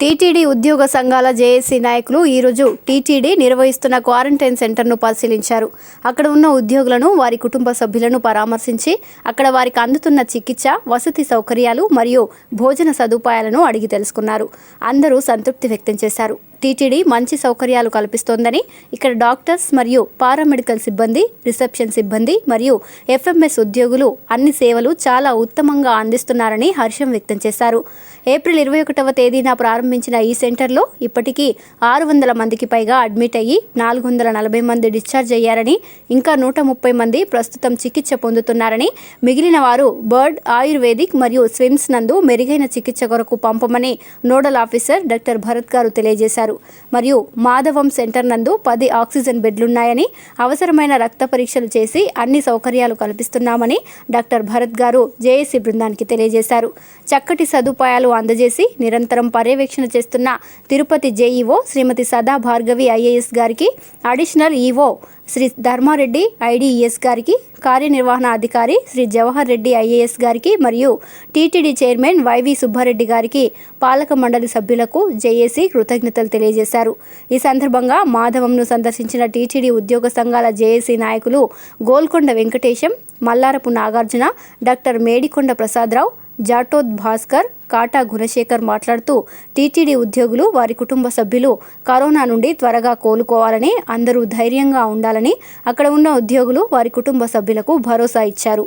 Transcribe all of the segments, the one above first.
TTD ఉద్యోగ సంఘాల JAC నాయకులు ఈరోజు టీటీడీ నిర్వహిస్తున్న క్వారంటైన్ సెంటర్ను పరిశీలించారు. అక్కడ ఉన్న ఉద్యోగులను వారి కుటుంబ సభ్యులను పరామర్శించి అక్కడ వారికి అందుతున్న చికిత్స వసతి సౌకర్యాలు మరియు భోజన సదుపాయాలను అడిగి తెలుసుకున్నారు. అందరూ సంతృప్తి వ్యక్తం చేశారు. టీటీడీ మంచి సౌకర్యాలు కల్పిస్తోందని ఇక్కడ డాక్టర్స్ మరియు పారామెడికల్ సిబ్బంది రిసెప్షన్ సిబ్బంది మరియు ఎఫ్ఎంఎస్ ఉద్యోగులు అన్ని సేవలు చాలా ఉత్తమంగా అందిస్తున్నారని హర్షం వ్యక్తం చేశారు. ఏప్రిల్ ఇరవై ఒకటవ తేదీన ప్రారంభించిన ఈ సెంటర్లో ఇప్పటికీ ఆరు వందల మందికి పైగా అడ్మిట్ అయ్యి నాలుగు వందల నలభై మంది డిశ్చార్జ్ అయ్యారని ఇంకా నూట ముప్పై మంది ప్రస్తుతం చికిత్స పొందుతున్నారని మిగిలిన వారు బర్డ్ ఆయుర్వేదిక్ మరియు స్విమ్స్ నందు మెరుగైన చికిత్స కొరకు పంపమని నోడల్ ఆఫీసర్ డాక్టర్ భరత్ గారు తెలియజేశారు. మరియు మాధవం సెంటర్ నందు పది ఆక్సిజన్ బెడ్లున్నాయని అవసరమైన రక్త పరీక్షలు చేసి అన్ని సౌకర్యాలు కల్పిస్తున్నామని డాక్టర్ భరత్ గారు జేఏసీ బృందానికి తెలియజేశారు. చక్కటి సదుపాయాలు అందజేసి నిరంతరం పర్యవేక్షణ చేస్తున్న తిరుపతి జేఈఓ శ్రీమతి సదా భార్గవి ఐఏఎస్ గారికి additional EO Sri Dharmareddy IDES గారికి కార్యనిర్వహణ అధికారి శ్రీ జవహర్ రెడ్డి ఐఏఎస్ గారికి మరియు టీటీడీ చైర్మన్ వైవి సుబ్బారెడ్డి గారికి పాలక మండలి సభ్యులకు జేఏసీ కృతజ్ఞతలు తెలియజేశారు. ఈ సందర్భంగా మాధవంను సందర్శించిన టీటీడీ ఉద్యోగ సంఘాల జేఏసీ నాయకులు గోల్కొండ వెంకటేశం మల్లారపు నాగార్జున డాక్టర్ మేడికొండ ప్రసాదరావు జాటోద్ భాస్కర్ కాటా గుణశేఖర్ మాట్లాడుతూ టీటీడీ ఉద్యోగులు వారి కుటుంబ సభ్యులు కరోనా నుండి త్వరగా కోలుకోవాలని అందరూ ధైర్యంగా ఉండాలని అక్కడ ఉన్న ఉద్యోగులు వారి కుటుంబ సభ్యులకు భరోసా ఇచ్చారు.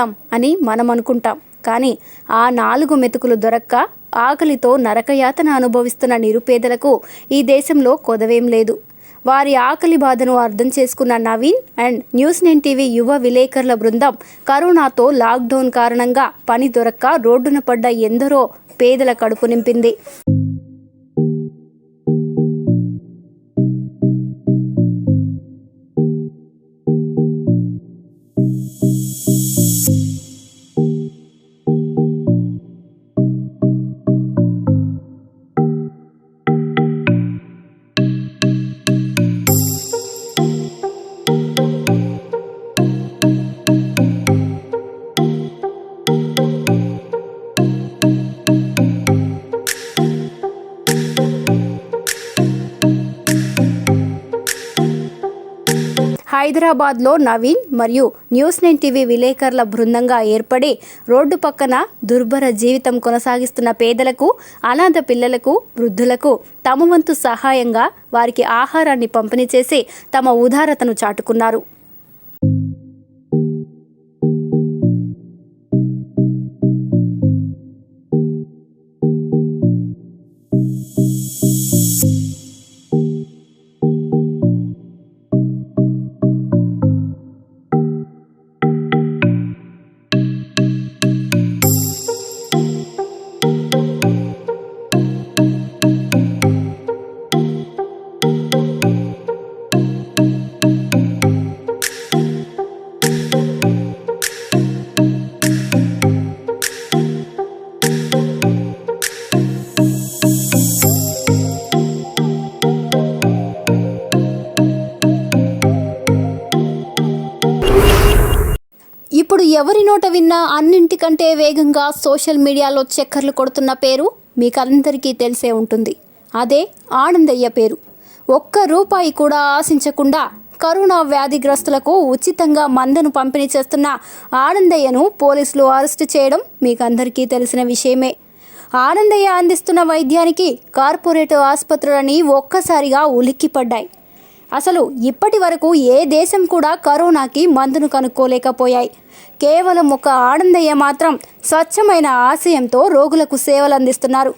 చేద్దాం అని మనం అనుకుంటాం కానీ ఆ నాలుగు మెతుకులు దొరక్క ఆకలితో నరకయాతన అనుభవిస్తున్న నిరుపేదలకు ఈ దేశంలో కొదవేం లేదు. వారి ఆకలి బాధను అర్థం చేసుకున్న Naveen and news nine TV యువ విలేకరుల బృందం కరోనాతో లాక్డౌన్ కారణంగా పని దొరక్క రోడ్డున పడ్డ ఎందరో పేదల కడుపు నింపింది. హైదరాబాద్లో నవీన్ మరియు న్యూస్ నైన్ టీవీ విలేకరుల బృందంగా ఏర్పడి రోడ్డు పక్కన దుర్భర జీవితం కొనసాగిస్తున్న పేదలకు అనాథ పిల్లలకు వృద్ధులకు తమ వంతు సహాయంగా వారికి ఆహారాన్ని పంపిణీ చేసి తమ ఉదారతను చాటుకున్నారు. ఎవరి నోట విన్నా అన్నింటికంటే వేగంగా సోషల్ మీడియాలో చక్కర్లు కొడుతున్న పేరు మీకందరికీ తెలిసే ఉంటుంది. అదే ఆనందయ్య పేరు. ఒక్క రూపాయి కూడా ఆశించకుండా కరోనా వ్యాధిగ్రస్తులకు ఉచితంగా మందును పంపిణీ చేస్తున్న ఆనందయ్యను పోలీసులు అరెస్టు చేయడం మీకందరికీ తెలిసిన విషయమే. ఆనందయ్య అందిస్తున్న వైద్యానికి కార్పొరేట్ ఆసుపత్రులని ఒక్కసారిగా ఉలిక్కిపడ్డాయి. అసలు ఇప్పటి వరకు ఏ దేశం కూడా కరోనాకి మందును కనుక్కోలేకపోయాయి. కేవలం ఒక ఆనందయ్య మాత్రం స్వచ్ఛమైన ఆశయంతో రోగులకు సేవలు అందిస్తున్నారు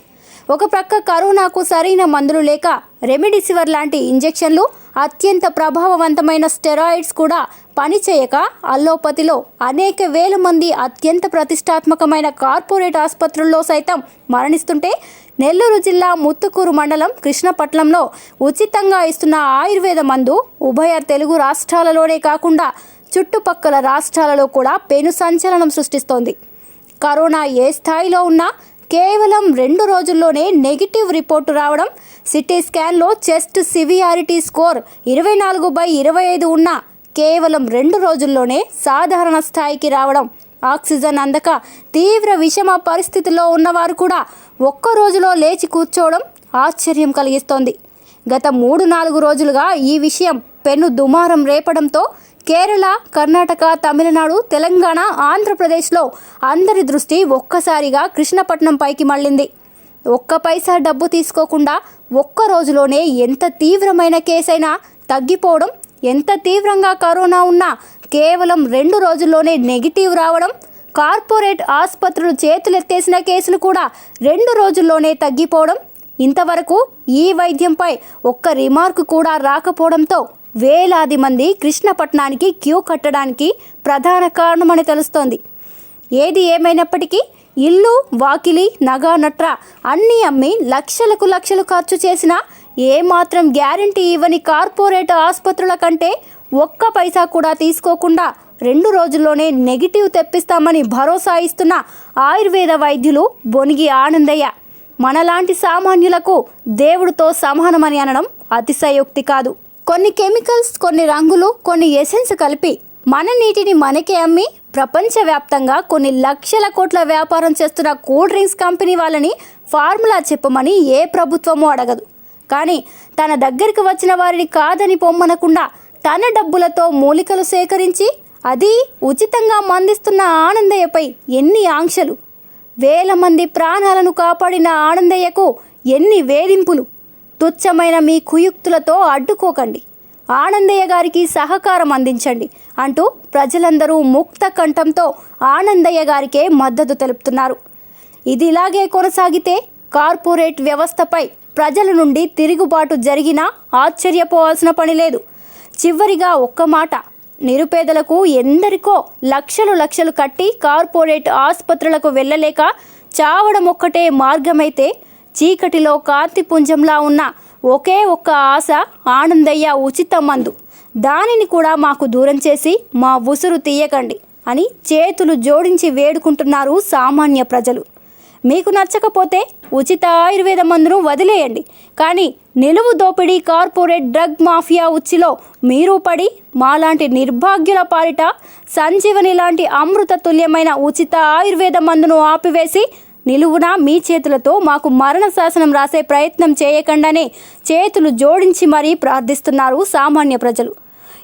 ఒక ప్రక్క కరోనాకు సరైన మందులు లేక రెమిడిసివర్ లాంటి ఇంజెక్షన్లు అత్యంత ప్రభావవంతమైన స్టెరాయిడ్స్ కూడా పనిచేయక అల్లోపతిలో అనేక వేల మంది అత్యంత ప్రతిష్టాత్మకమైన కార్పొరేట్ ఆసుపత్రుల్లో సైతం మరణిస్తుంటే నెల్లూరు జిల్లా ముత్తుకూరు మండలం కృష్ణపట్నంలో ఉచితంగా ఇస్తున్న ఆయుర్వేద మందు ఉభయ తెలుగు రాష్ట్రాలలోనే కాకుండా చుట్టుపక్కల రాష్ట్రాలలో కూడా పెను సంచలనం సృష్టిస్తోంది. కరోనా ఏ స్థాయిలో ఉన్నా కేవలం రెండు రోజుల్లోనే నెగిటివ్ రిపోర్టు రావడం సిటీ స్కాన్లో చెస్ట్ సివియారిటీ స్కోర్ ఇరవై నాలుగు బై ఇరవై ఐదు ఉన్న కేవలం రెండు రోజుల్లోనే సాధారణ స్థాయికి రావడం. ఆక్సిజన్ అందక తీవ్ర విషమ పరిస్థితిలో ఉన్నవారు కూడా ఒక్క రోజులో లేచి కూర్చోవడం ఆశ్చర్యం కలిగిస్తోంది. గత మూడు నాలుగు రోజులుగా ఈ విషయం పెను దుమారం రేపడంతో కేరళ కర్ణాటక తమిళనాడు తెలంగాణ ఆంధ్రప్రదేశ్లో అందరి దృష్టి ఒక్కసారిగా కృష్ణపట్నం పైకి మళ్ళింది. ఒక్క పైసా డబ్బు తీసుకోకుండా ఒక్క రోజులోనే ఎంత తీవ్రమైన కేసైనా తగ్గిపోవడం ఎంత తీవ్రంగా కరోనా ఉన్నా కేవలం రెండు రోజుల్లోనే నెగిటివ్ రావడం కార్పొరేట్ ఆసుపత్రులు చేతులెత్తేసిన కేసులు కూడా రెండు రోజుల్లోనే తగ్గిపోవడం ఇంతవరకు ఈ వైద్యంపై ఒక్క రిమార్క్ కూడా రాకపోవడంతో వేలాది మంది కృష్ణపట్నానికి క్యూ కట్టడానికి ప్రధాన కారణమని తెలుస్తోంది. ఏది ఏమైనప్పటికీ ఇల్లు వాకిలి నగా నట్ర అన్నీ అమ్మి లక్షలకు లక్షలు ఖర్చు చేసినా ఏమాత్రం గ్యారంటీ ఇవ్వని కార్పొరేట్ ఆసుపత్రుల కంటే ఒక్క పైసా కూడా తీసుకోకుండా రెండు రోజుల్లోనే నెగిటివ్ తెప్పిస్తామని భరోసా ఇస్తున్న ఆయుర్వేద వైద్యులు బొనిగి ఆనందయ్య. మనలాంటి సామాన్యులకు దేవుడితో సమానమని అనడం అతిశయోక్తి కాదు. కొన్ని కెమికల్స్ కొన్ని రంగులు కొన్ని ఎసెన్స్ కలిపి మన నీటిని మనకే అమ్మి ప్రపంచవ్యాప్తంగా కొన్ని లక్షల కోట్ల వ్యాపారం చేస్తున్న కూల్ డ్రింక్స్ కంపెనీ వాళ్ళని ఫార్ములా చెప్పమని ఏ ప్రభుత్వమూ అడగదు. కానీ తన దగ్గరికి వచ్చిన వారిని కాదని పొమ్మనకుండా తన డబ్బులతో మూలికలు సేకరించి అది ఉచితంగా మందిస్తున్న ఆనందయ్యపై ఎన్ని ఆంక్షలు? వేల మంది ప్రాణాలను కాపాడిన ఆనందయ్యకు ఎన్ని వేధింపులు? తుచ్చమైన మీ కుయుక్తులతో అడ్డుకోకండి. ఆనందయ్య గారికి సహకారం అందించండి అంటూ ప్రజలందరూ ముక్త కంఠంతో ఆనందయ్య గారికే మద్దతు తెలుపుతున్నారు. ఇది ఇలాగే కొనసాగితే కార్పొరేట్ వ్యవస్థపై ప్రజల నుండి తిరుగుబాటు జరిగినా ఆశ్చర్యపోవాల్సిన పని లేదు. చివరిగా ఒక్క మాట నిరుపేదలకు ఎందరికో లక్షలు లక్షలు కట్టి కార్పొరేట్ ఆసుపత్రులకు వెళ్ళలేక చావడం ఒక్కటే మార్గమైతే చీకటిలో కాంతిపుంజంలా ఉన్న ఒకే ఒక్క ఆశ ఆనందయ్య ఉచిత మందు. దానిని కూడా మాకు దూరం చేసి మా ఉసురు తీయకండి అని చేతులు జోడించి వేడుకుంటున్నారు సామాన్య ప్రజలు. మీకు నచ్చకపోతే ఉచిత ఆయుర్వేద మందును వదిలేయండి. కానీ నిలువు దోపిడీ కార్పొరేట్ డ్రగ్ మాఫియా ఉచ్చిలో మీరు పడి మాలాంటి నిర్భాగ్యుల పాలిట సంజీవని లాంటి అమృత తుల్యమైన ఉచిత ఆయుర్వేద మందును ఆపివేసి నిలువున మీ చేతులతో మాకు మరణ శాసనం రాసే ప్రయత్నం చేయకుండానే చేతులు జోడించి మరీ ప్రార్థిస్తున్నారు సామాన్య ప్రజలు.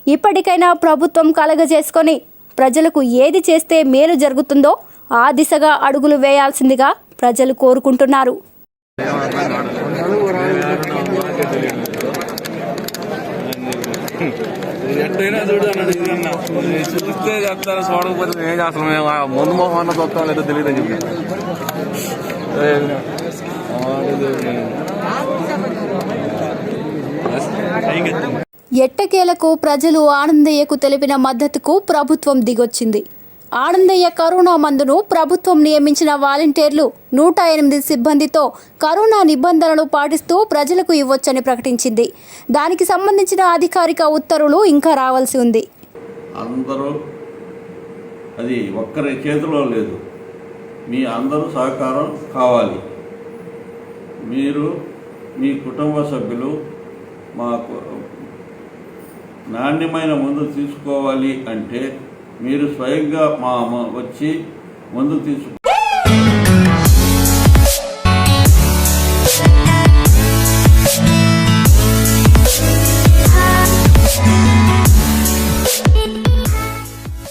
ఇప్పటికైనా ప్రభుత్వం కలగజేసుకొని ప్రజలకు ఏది చేస్తే మేలు జరుగుతుందో ఆ దిశగా అడుగులు వేయాల్సిందిగా ప్రజలు కోరుకుంటున్నారు. ఎట్టయినా చూస్తే చెప్తారు చూడకపోతే ఏం చేస్తాం? మేము ముందు మొహం అన్న చూస్తాం లేదో తెలియదు చెప్పి ఎట్టకేలకు ప్రజలు ఆనందయ్యకు తెలిపిన మద్దతుకు ప్రభుత్వం దిగొచ్చింది. ఆనందయ్య కరోనా మందును ప్రభుత్వం నియమించిన వాలంటీర్లు నూట ఎనిమిది సిబ్బందితో కరోనా నిబంధనలు పాటిస్తూ ప్రజలకు ఇవ్వొచ్చని ప్రకటించింది. దానికి సంబంధించిన అధికారిక ఉత్తర్వులు ఇంకా రావాల్సి ఉంది. అందరూ అది ఒక్కరి చేతిలో లేదు. మీ అందరూ సహకారం కావాలి. మీరు మీ కుటుంబ సభ్యులు మాకు నాణ్యమైన మందు తీసుకోవాలి అంటే మీరు స్వయంగా మా వచ్చి మందు తీసుకో